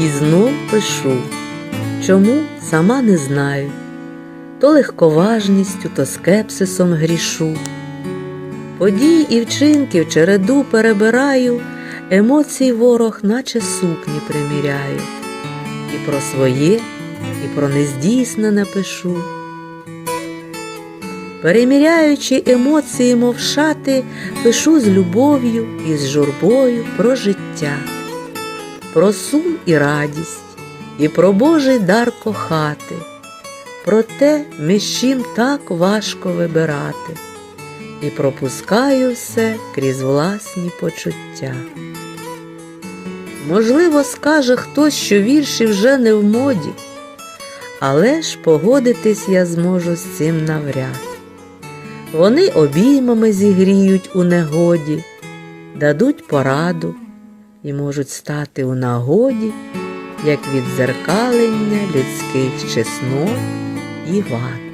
І знов пишу. Чому сама не знаю. То легковажністю, то скепсисом грішу. Подій і вчинків череду перебираю, емоцій ворог, наче сукні приміряю. І про своє, і про нездійснене пишу. Переміряючи емоції, мов шати, пишу з любов'ю і з журбою про життя, про сум і радість, і про Божий дар кохати, про те, між чим так важко вибирати, і пропускаю все крізь власні почуття. Можливо, скаже хтось, що вірші вже не в моді, але ж погодитись я зможу з цим навряд. Вони обіймами зігріють у негоді, дадуть пораду і можуть стати у нагоді, як відзеркалення людських чеснот і вад.